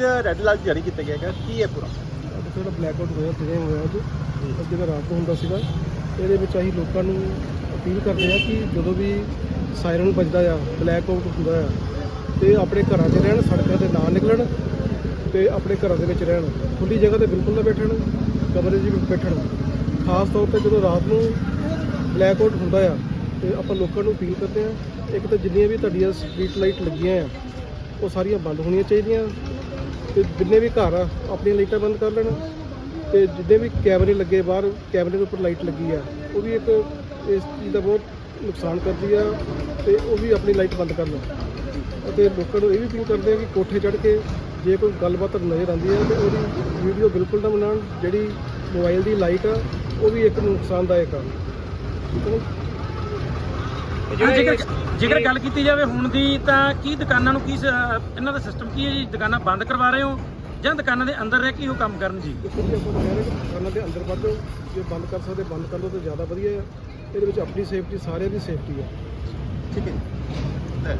Red alert ਜਾਰੀ ਕੀਤਾ ਗਿਆ ਹੈਗਾ, ਕੀ ਹੈ ਪੂਰਾ? ਜਿਹੜਾ ਬਲੈਕ ਆਊਟ ਹੋਇਆ ਦਿਨੇ ਹੋਇਆ ਅੱਜ ਅੱਗੇ ਦਾ ਰਾਤ ਨੂੰ ਹੁੰਦਾ ਸੀਗਾ, ਇਹਦੇ ਵਿੱਚ ਅਸੀਂ ਲੋਕਾਂ ਨੂੰ ਅਪੀਲ ਕਰਦੇ ਆ ਕਿ ਜਦੋਂ ਵੀ ਸਾਇਰਨ ਵੱਜਦਾ ਆ ਬਲੈਕ ਆਊਟ ਹੁੰਦਾ ਆ, ਤੇ ਆਪਣੇ ਘਰਾਂ 'ਚ ਰਹਿਣ, ਸੜਕਾਂ ਤੇ ਨਾ ਨਿਕਲਣ, ਤੇ ਆਪਣੇ ਘਰਾਂ ਦੇ ਵਿੱਚ ਰਹਿਣ। ਖੁੱਲੀ ਜਗ੍ਹਾ ਤੇ ਬਿਲਕੁਲ ਨਾ ਬੈਠਣ, ਕਮਰੇ 'ਚ ਵੀ ਬੈਠਣ। ਖਾਸ ਤੌਰ ਤੇ ਜਦੋਂ ਰਾਤ ਨੂੰ ਬਲੈਕ ਆਊਟ ਹੁੰਦਾ ਆ, ਤੇ ਆਪਾਂ ਲੋਕਾਂ ਨੂੰ ਅਪੀਲ ਕਰਦੇ ਆ ਇੱਕ ਤਾਂ ਜਿੰਨੀਆਂ ਵੀ ਤੁਹਾਡੀਆਂ ਸਟਰੀਟ ਲਾਈਟ ਲੱਗੀਆਂ ਆ, ਉਹ ਸਾਰੀਆਂ ਬੰਦ ਹੋਣੀਆਂ ਚਾਹੀਦੀਆਂ। ਤੇ ਜਿੰਨੇ ਵੀ ਘਰ ਆ, ਆਪਣੀਆਂ ਲਾਈਟਾਂ ਬੰਦ ਕਰ ਲੈਣ। ਤੇ ਜਿੰਨੇ ਵੀ ਕੈਮਰੇ ਲੱਗੇ ਬਾਹਰ, ਕੈਮਰੇ ਦੇ ਉੱਪਰ ਲਾਈਟ ਲੱਗੀ ਆ, ਉਹ ਵੀ ਇੱਕ ਇਸ ਚੀਜ਼ ਦਾ ਬਹੁਤ ਨੁਕਸਾਨ ਕਰਦੀ ਆ ਤੇ ਉਹ ਵੀ ਆਪਣੀ ਲਾਈਟ ਬੰਦ ਕਰ ਲੈਣ। ਅਤੇ ਲੋਕਾਂ ਨੂੰ ਇਹ ਵੀ ਅਪੀਲ ਕਰਦੇ ਆ ਕਿ ਕੋਠੇ ਚੜ੍ਹ ਕੇ ਜੇ ਕੋਈ ਗੱਲਬਾਤ ਨਜ਼ਰ ਆਉਂਦੀ ਹੈ ਤੇ ਉਹਦੀ ਵੀਡੀਓ ਬਿਲਕੁਲ ਨਾ ਬਣਾਉਣ, ਜਿਹੜੀ ਮੋਬਾਈਲ ਦੀ ਲਾਈਟ ਆ, ਉਹ ਵੀ ਇੱਕ ਨੁਕਸਾਨਦਾਇਕ ਆ। ਠੀਕ ਹੈ ਜੇਕਰ ਜੇਕਰ ਗੱਲ ਕੀਤੀ ਜਾਵੇ ਹੁਣ ਦੀ ਤਾਂ ਕੀ ਦੁਕਾਨਾਂ ਨੂੰ ਕੀ ਸ- ਇਹਨਾਂ ਦਾ ਸਿਸਟਮ ਕੀ ਹੈ ਜੀ? ਦੁਕਾਨਾਂ ਬੰਦ ਕਰਵਾ ਰਹੇ ਹੋ ਜਾਂ ਦੁਕਾਨਾਂ ਦੇ ਅੰਦਰ ਰਹਿ ਕੇ ਹੀ ਉਹ ਕੰਮ ਕਰਨ ਜੀ? ਦੇਖੋ ਜੀ ਆਪਾਂ ਤਾਂ ਕਹਿ ਰਹੇ ਕਿ ਦੁਕਾਨਾਂ ਦੇ ਅੰਦਰ ਵੱਧ ਜੇ ਬੰਦ ਕਰ ਸਕਦੇ ਬੰਦ ਕਰ ਲਓ ਤਾਂ ਜ਼ਿਆਦਾ ਵਧੀਆ ਆ ਇਹਦੇ ਵਿੱਚ ਆਪਣੀ ਸੇਫਟੀ ਸਾਰਿਆਂ ਦੀ ਸੇਫਟੀ ਆ ਠੀਕ ਹੈ